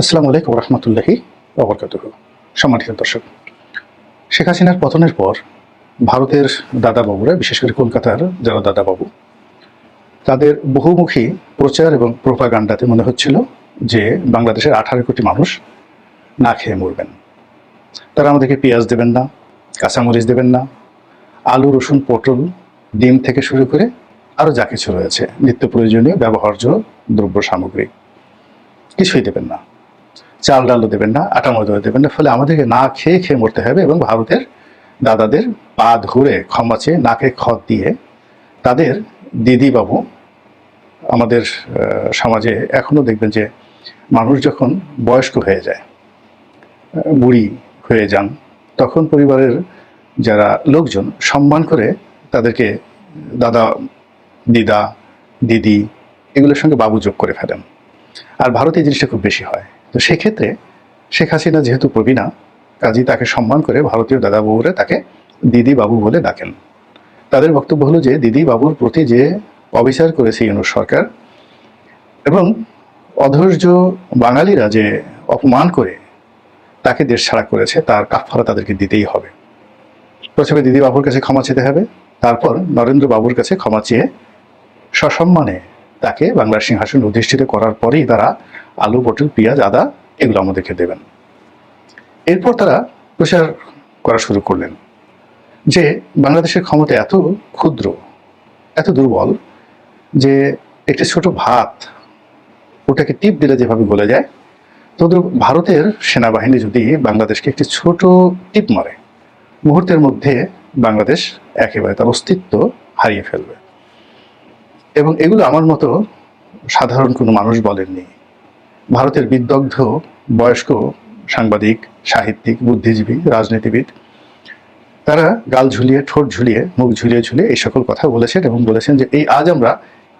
আসসালামু আলাইকুম রহমতুল্লাহি অবরকাত সম্মানিত দর্শক, শেখ হাসিনার পতনের পর ভারতের দাদাবাবুরা, বিশেষ করে কলকাতার যারা দাদাবাবু, তাদের বহুমুখী প্রচার এবং প্রোপাগান্ডাতে মনে হচ্ছিল যে বাংলাদেশের আঠারো কোটি মানুষ না খেয়ে মরবেন। তারা আমাদেরকে পেঁয়াজ দেবেন না, কাঁচামরিচ দেবেন না, আলু, রসুন, পটল, ডিম থেকে শুরু করে আরও যা কিছু রয়েছে, নিত্য প্রয়োজনীয় ব্যবহার্য দ্রব্য সামগ্রী কিছুই দেবেন না। চাল ডালও দেবেন না, আটা ময়দাও দেবেন না, ফলে আমাদেরকে না খেয়ে খেয়ে মরতে হবে এবং ভারতের দাদাদের পা ধরে ক্ষমা চেয়ে নাকে খত দিয়ে তাদের দিদি বাবু আমাদের সমাজে এখনও দেখবেন যে মানুষ যখন বয়স্ক হয়ে যায় বুড়ি হয়ে যান, তখন পরিবারের যারা লোকজন সম্মান করে তাদেরকে দাদা, দিদা, দিদি এগুলোর সঙ্গে বাবু যোগ করে ফেলেন। আর ভারতে জিনিসটা খুব বেশি হয়। তো সেক্ষেত্রে শেখ হাসিনা যেহেতু প্রবীণা, কাজী তাকে সম্মান করে ভারতীয় দাদা বাবুরা তাকে দিদি বাবু বলে ডাকেন। তাদের বক্তব্য হলো যে, দিদি বাবুর প্রতি যে অবিচার করেছে ইউনুস সরকার এবং অধৈর্য বাঙালিরা যে অপমান করে তাকে দেশ ছাড়া করেছে, তার কাফারা তাদেরকে দিতেই হবে। প্রথমে দিদি বাবুর কাছে ক্ষমা চেতে হবে, তারপর নরেন্দ্র বাবুর কাছে ক্ষমা চেয়ে সসম্মানে তাকে বাংলার সিংহাসন অধিষ্ঠিত করার পরেই তারা আলু, পটল, পেঁয়াজ, আদা এগুলো আমাদেরকে দেবেন। এরপর তারা প্রচার করা শুরু করলেন যে বাংলাদেশের ক্ষমতা এত ক্ষুদ্র, এত দুর্বল যে একটি ছোট ভাত ওটাকে টিপ দিলে যেভাবে গলে যায় তদ্রুপ ভারতের সেনাবাহিনী যদি বাংলাদেশকে একটি ছোট টিপ মারে, মুহূর্তের মধ্যে বাংলাদেশ একেবারে তার অস্তিত্ব হারিয়ে ফেলবে। এবং এগুলো আমার মতো সাধারণ কোনো মানুষ বলেননি। ভারতের বিদগ্ধ বয়স্ক সাংবাদিক, সাহিত্যিক, বুদ্ধিজীবী, রাজনীতিবিদ, তারা গাল ঝুলিয়ে, ঠোঁট ঝুলিয়ে, মুখ ঝুলিয়ে ঝুলিয়ে এই সকল কথা বলেছেন এবং বলেছেন যে এই আজ আমরা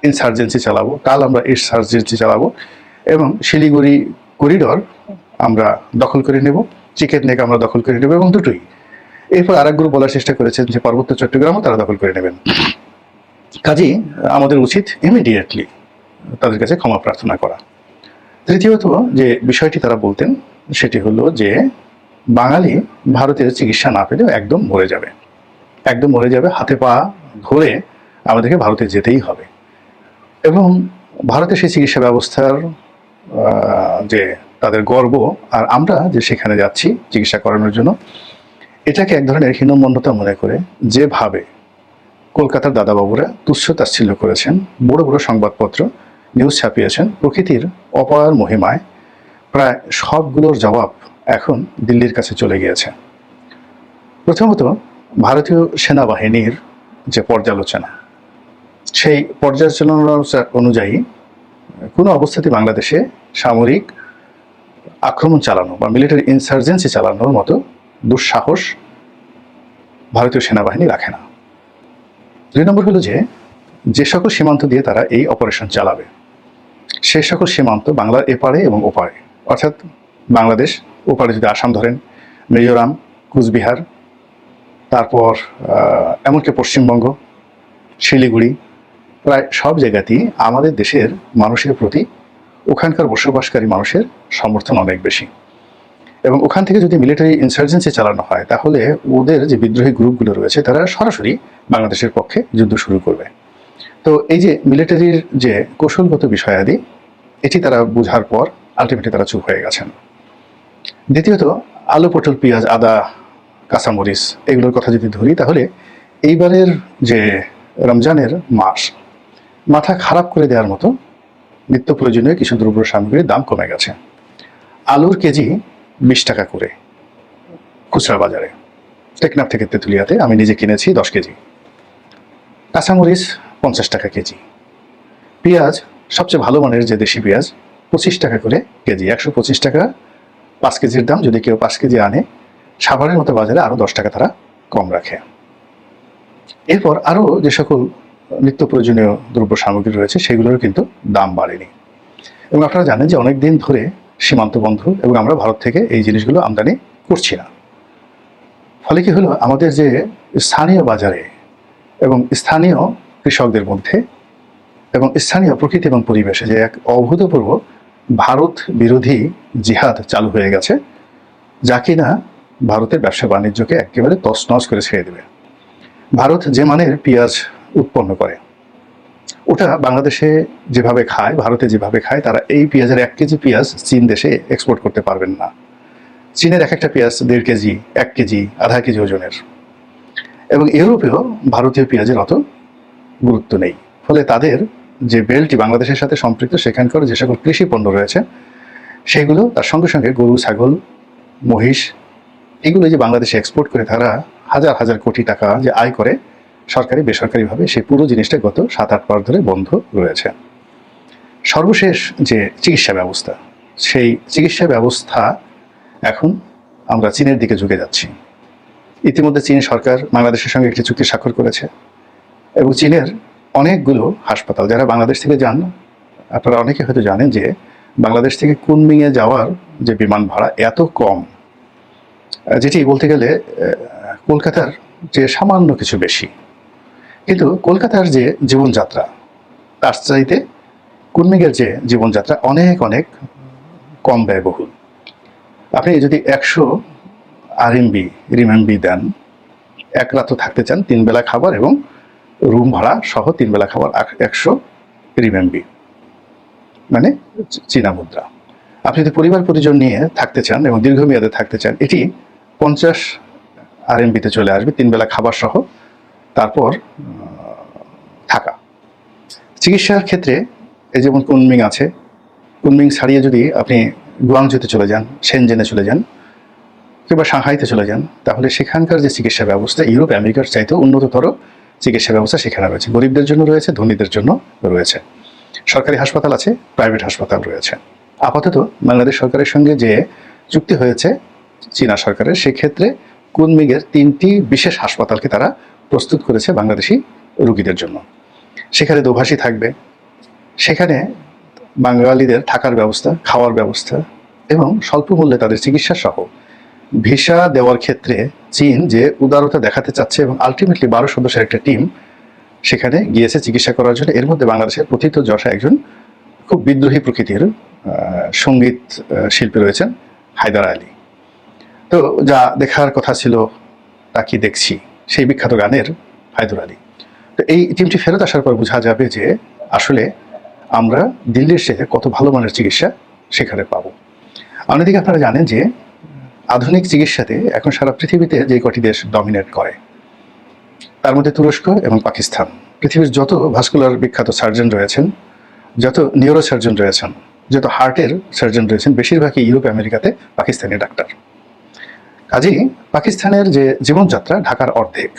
ইনসার্জেন্সি চালাবো, কাল আমরা ইনসার্জেন্সি চালাবো এবং শিলিগুড়ি করিডর আমরা দখল করে নেব, চিকেন নেক আমরা দখল করে নেব এবং দুটোই। এরপর আরেক গ্রুপ বলার চেষ্টা করেছেন যে পার্বত্য চট্টগ্রামও তারা দখল করে নেবেন। কাজেই আমাদের উচিত ইমিডিয়েটলি তাদের কাছে ক্ষমা প্রার্থনা করা। তৃতীয়ত যে বিষয়টি তারা বলতেন, সেটি হলো যে বাঙালি ভারতের চিকিৎসা না পেলেও একদম মরে যাবে। একদম মরে যাবে, হাতে পা ধরে আমাদেরকে ভারতে যেতেই হবে। এবং ভারতের সেই চিকিৎসা ব্যবস্থার যে তাদের গর্ব, আর আমরা যে সেখানে যাচ্ছি চিকিৎসা করানোর জন্য, এটাকে এক ধরনের হীনমন্যতা মনে করে যেভাবে কলকাতার দাদাবাবুরা তুচ্ছ তাচ্ছিল্য করেছেন, বড় বড় সংবাদপত্র নিউজ ছাপিয়েছেন প্রকৃতির অপার মহিমায়। প্রায় সবগুলোর জবাব এখন দিল্লির কাছে চলে গিয়েছে। প্রথমত, ভারতীয় সেনাবাহিনীর যে পর্যালোচনা, সেই পর্যালোচনা অনুযায়ী কোনো অবস্থাতে বাংলাদেশে সামরিক আক্রমণ চালানো বা মিলিটারি ইনসার্জেন্সি চালানোর মতো দুঃসাহস ভারতীয় সেনাবাহিনী রাখে না। দুই নম্বর হলো যে যে সকল সীমান্ত দিয়ে তারা এই অপারেশন চালাবে সে সকল সীমান্ত বাংলার এপারে এবং ওপারে। অর্থাৎ বাংলাদেশ, ওপারে যদি আসাম ধরেন, মিজোরাম, কুচবিহার, তারপর এমনকি পশ্চিমবঙ্গ, শিলিগুড়ি, প্রায় সব জায়গাতেই আমাদের দেশের মানুষের প্রতি ওখানকার বসবাসকারী মানুষের সমর্থন অনেক বেশি। এবং ওখান থেকে যদি মিলিটারি ইনসার্জেন্সি চালানো হয়, তাহলে ওদের যে বিদ্রোহী গ্রুপগুলো রয়েছে, তারা সরাসরি বাংলাদেশের পক্ষে যুদ্ধ শুরু করবে। তো এই যে মিলিটারির যে কৌশলগত বিষয়াদি, এটি তারা বোঝার পর আলটিমেটলি তারা চুপ হয়ে গেছেন। দ্বিতীয়ত, আলু, পটল, পেঁয়াজ, আদা, কাঁচামরিচ, এগুলোর কথা যদি ধরি, তাহলে এইবারের যে রমজানের মাস, মাথা খারাপ করে দেওয়ার মতো নিত্য প্রয়োজনীয় কিছু দ্রব্য সামগ্রীর দাম কমে গেছে। আলুর কেজি বিশ টাকা করে খুচরা বাজারে। টেকনাফ থেকে তেঁতুলিয়াতে আমি নিজে কিনেছি দশ কেজি। কাঁচামরিচ পঞ্চাশ টাকা কেজি। পেঁয়াজ, সবচেয়ে ভালো মানের যে দেশি পেঁয়াজ, পঁচিশ টাকা করে কেজি। একশো পঁচিশ টাকা পাঁচ কেজির দাম, যদি কেউ পাঁচ কেজি আনে, সাভারের মতো বাজারে আরও দশ টাকা তারা কম রাখে। এরপর আরও যে সকল নিত্য প্রয়োজনীয় দ্রব্য সামগ্রী রয়েছে, সেগুলোর কিন্তু দাম বাড়েনি। এবং আপনারা জানেন যে অনেক দিন ধরে সীমান্ত বন্ধ এবং আমরা ভারত থেকে এই জিনিসগুলো আমদানি করছি না। ফলে কি হলো? আমাদের যে স্থানীয় বাজারে এবং স্থানীয় কৃষকদের মধ্যে এবং স্থানীয় প্রকৃতি এবং পরিবেশে যে এক অভূতপূর্ব ভারত বিরোধী জিহাদ চালু হয়ে গেছে, যা কিনা ভারতের ব্যবসা বাণিজ্যকে একেবারে তছনছ করে ছেড়ে দেবে। ভারত যে মানের পেঁয়াজ উৎপন্ন করে, ওটা বাংলাদেশে যেভাবে খায়, ভারতে যেভাবে খায়, তারা এই পেঁয়াজের এক কেজি পেঁয়াজ চীন দেশে এক্সপোর্ট করতে পারবেন না। চীনের এক একটা পেঁয়াজ দেড় কেজি, এক কেজি, আধা কেজি ওজনের। এবং ইউরোপেও ভারতীয় পেঁয়াজের অত গুরুত্ব নেই। ফলে তাদের যে বেল্টটি বাংলাদেশের সাথে সম্পৃক্ত, সেখানকার যে সকল কৃষি পণ্য রয়েছে, সেগুলো তার সঙ্গে সঙ্গে গরু, ছাগল, মহিষ, এগুলো যে বাংলাদেশে এক্সপোর্ট করে তারা হাজার হাজার কোটি টাকা যে আয় করে, সরকারি, বেসরকারিভাবে সেই পুরো জিনিসটা গত সাত, আট মাস ধরে বন্ধ রয়েছে। সর্বশেষ যে চিকিৎসা ব্যবস্থা, সেই চিকিৎসা ব্যবস্থা এখন আমরা চীনের দিকে ঝুঁকে যাচ্ছি। ইতিমধ্যে চীন সরকার বাংলাদেশের সঙ্গে একটি চুক্তি স্বাক্ষর করেছে। এবং চীনের অনেকগুলো হাসপাতাল, যারা বাংলাদেশ থেকে যান, আপনারা অনেকে হয়তো জানেন যে বাংলাদেশ থেকে কুনমিংয়ে যাওয়ার যে বিমান ভাড়া এত কম যেটি বলতে গেলে কলকাতার যে সামান্য কিছু বেশি। কিন্তু কলকাতার যে জীবনযাত্রা, তার চাইতে কুনমিংয়ের যে জীবনযাত্রা অনেক অনেক কম ব্যয়বহুল। আপনি যদি একশো আরএমবি রিমেম্বি দেন, এক রাতও থাকতে চান, তিন বেলা খাবার এবং রুম ভাড়া সহ তিন বেলা খাবার একশো রিমেম্বি মানে চীনা মুদ্রা। আপনি যদি পরিবার পরিজন নিয়ে থাকতে চান এবং দীর্ঘমেয়াদে থাকতে চান, এটি পঞ্চাশ আর আরএমবিতে চলে আসবে তিন বেলা খাবার সহ। তারপর থাকা। চিকিৎসার ক্ষেত্রে এই যেমন কুনমিং আছে, কুনমিং ছাড়িয়ে যদি আপনি গুয়াংজুতে চলে যান, সেনজেনে চলে যান কিংবা সাংহাইতে চলে যান, তাহলে সেখানকার যে চিকিৎসা ব্যবস্থা, ইউরোপ, আমেরিকার চাইতেও উন্নততর চিকিৎসা ব্যবস্থা সেখানে রয়েছে। গরিবদের জন্য রয়েছে, ধনীদের জন্য রয়েছে। সরকারি হাসপাতাল আছে, প্রাইভেট হাসপাতাল রয়েছে। আপাতত বাংলাদেশ সরকারের সঙ্গে যে চুক্তি হয়েছে চীনা সরকারের, সেক্ষেত্রে কুনমিগের তিনটি বিশেষ হাসপাতালকে তারা প্রস্তুত করেছে বাংলাদেশি রুগীদের জন্য। সেখানে দোভাষী থাকবে। সেখানে বাঙালিদের থাকার ব্যবস্থা, খাওয়ার ব্যবস্থা এবং স্বল্প মূল্যে তাদের চিকিৎসা সহ ভিসা দেওয়ার ক্ষেত্রে চীন যে উদারতা দেখাতে চাচ্ছে এবং আলটিমেটলি বারো সদস্যের একটা টিম সেখানে গিয়েছে চিকিৎসা করার জন্য, এর মধ্যে বাংলাদেশের প্রথিত যশা একজন খুব বিদ্রোহী প্রকৃতির সংগীত শিল্পী রয়েছেন, হায়দার আলী। তো যা দেখার কথা ছিল, তা কি দেখছি? সেই বিখ্যাত গানের হায়দার আলী। তো এই টিমটি ফেরত আসার পর বোঝা যাবে যে আসলে আমরা দিল্লির সাথে কত ভালো মানের চিকিৎসা সেখানে পাবো। অন্যদিকে আপনারা জানেন যে আধুনিক চিকিৎসাতে এখন সারা পৃথিবীতে যে কটি দেশ ডমিনেট করে, তার মধ্যে তুরস্ক এবং পাকিস্তান। পৃথিবীর যত ভাস্কুলার বিখ্যাত সার্জন রয়েছেন, যত নিউরো সার্জন রয়েছেন, যত হার্টের সার্জন রয়েছেন, বেশিরভাগই ইউরোপ, আমেরিকাতে পাকিস্তানি ডাক্তার। কাজেই পাকিস্তানের যে জীবনযাত্রা ঢাকার অর্ধেক,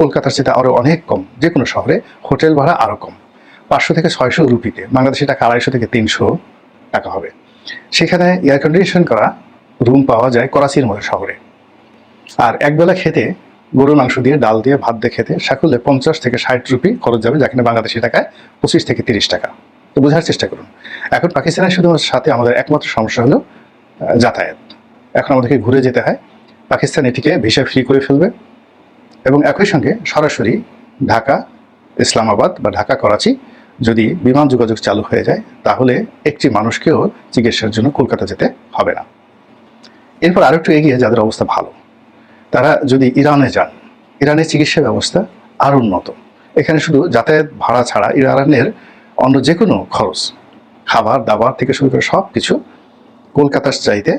কলকাতার সেটা আরও অনেক কম যে কোনো শহরে হোটেল ভাড়া আরও কম। পাঁচশো থেকে ছয়শো রুপিতে, বাংলাদেশি টাকা আড়াইশো থেকে তিনশো টাকা হবে। সেখানে এয়ার কন্ডিশন করা রুম পাওয়া যায় করাচির মতো শহরে। আর একবেলা খেতে গরুর মাংস দিয়ে ডাল দিয়ে ভাত দিয়ে খেতে সাকুল্যে পঞ্চাশ থেকে ষাট রুপি খরচ যাবে যেখানে বাংলাদেশি টাকায় পঁচিশ থেকে তিরিশ টাকা। তো বোঝার চেষ্টা করুন। এখন পাকিস্তানের শুধু সাথে আমাদের একমাত্র সমস্যা হলো যাতায়াত। এখন আমাদেরকে ঘুরে যেতে হয়। পাকিস্তান এটিকে ভিসা ফ্রি করে ফেলবে এবং একই সঙ্গে সরাসরি ঢাকা, ইসলামাবাদ বা ঢাকা, করাচি যদি বিমান যোগাযোগ চালু হয়ে যায়, তাহলে একটি মানুষকেও চিকিৎসার জন্য কলকাতা যেতে হবে না। এরপর আরেকটু এগিয়ে, যাদের অবস্থা ভালো। তারা যদি ইরানে যান, ইরানের চিকিৎসা ব্যবস্থা আরও উন্নত। এখানে শুধু যাতায়াত ভাড়া ছাড়া ইরানের অন্য যে কোনো খরচ, খাবার, দাবার থেকে শুরু করে সব কিছু কলকাতার চাইতে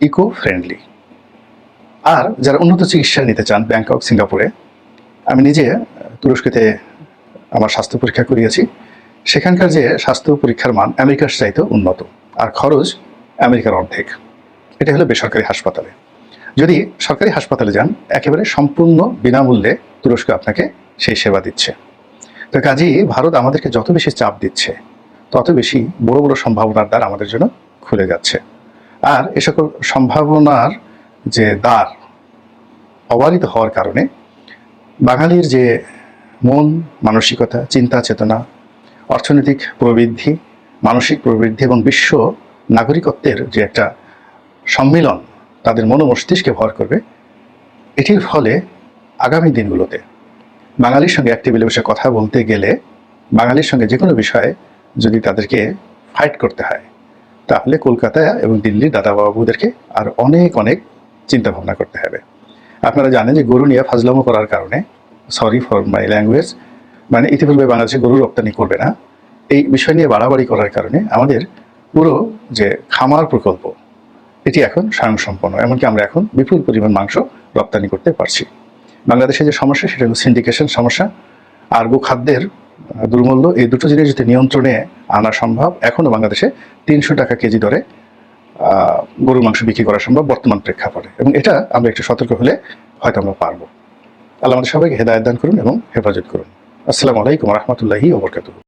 ইকো ফ্রেন্ডলি আর যারা উন্নত চিকিৎসা নিতে চান ব্যাংকক, সিঙ্গাপুরে, আমি নিজে তুরস্কতে আমার স্বাস্থ্য পরীক্ষা করিয়েছি। সেখানকার যে স্বাস্থ্য পরীক্ষার মান আমেরিকার চাইতে উন্নত। আর খরচ আমেরিকার অর্ধেক। এটা হলো বেসরকারি হাসপাতালে। যদি সরকারি হাসপাতালে যান, একেবারে সম্পূর্ণ বিনামূল্যে তুরস্ক আপনাকে সেই সেবা দিচ্ছে। তো কাজেই ভারত আমাদেরকে যত বেশি চাপ দিচ্ছে, তত বেশি বড় বড় সম্ভাবনার দ্বার আমাদের জন্য খুলে যাচ্ছে। আর এ সকল সম্ভাবনার যে দ্বার অবারিত হওয়ার কারণে বাঙালির যে মন, মানসিকতা, চিন্তা, চেতনা, অর্থনৈতিক প্রবৃদ্ধি, মানসিক প্রবৃদ্ধি এবং বিশ্ব নাগরিকত্বের যে একটা সম্মিলন তাদের মন ও মস্তিষ্কে ভর করবে। এটির ফলে আগামী দিনগুলোতে বাঙালির সঙ্গে এক টেবিলে বসে কথা বলতে গেলে বাঙালির সঙ্গে যে কোনো বিষয়ে যদি তাদেরকে ফাইট করতে হয়, তাহলে কলকাতা এবং দিল্লির দাদা বাবুদেরকে আর অনেক অনেক চিন্তা ভাবনা করতে হবে। আপনারা জানেন যে গরু নিয়ে ফাজলামো করার কারণে সরি ফর মাই ল্যাঙ্গুয়েজ মানে ইতিপূর্বে বাংলাদেশে গরু রপ্তানি করবে না। এই বিষয় নিয়ে বাড়াবাড়ি করার কারণে আমাদের পুরো যে খামার প্রকল্প এটি এখন স্বয়ংসম্পন্ন, এমনকি আমরা এখন বিপুল পরিমাণ মাংস রপ্তানি করতে পারছি। বাংলাদেশে যে সমস্যা, সেটা হলো সিন্ডিকেশন সমস্যা। আর খাদ্যের দুর্মূল্য, এই দুটো জিনিস যদি নিয়ন্ত্রণে আনা সম্ভব এখনও বাংলাদেশে তিনশো টাকা কেজি দরে গরুর মাংস বিক্রি করা সম্ভব বর্তমান প্রেক্ষাপটে। এবং এটা আমরা একটু সতর্ক হলে হয়তো আমরা পারব। আল্লাহ আমাদের সবাইকে হেদায়ত দান করুন এবং হেফাজত করুন। আসসালামু আলাইকুম রহমতুল্লাহি ওবরকাতুহ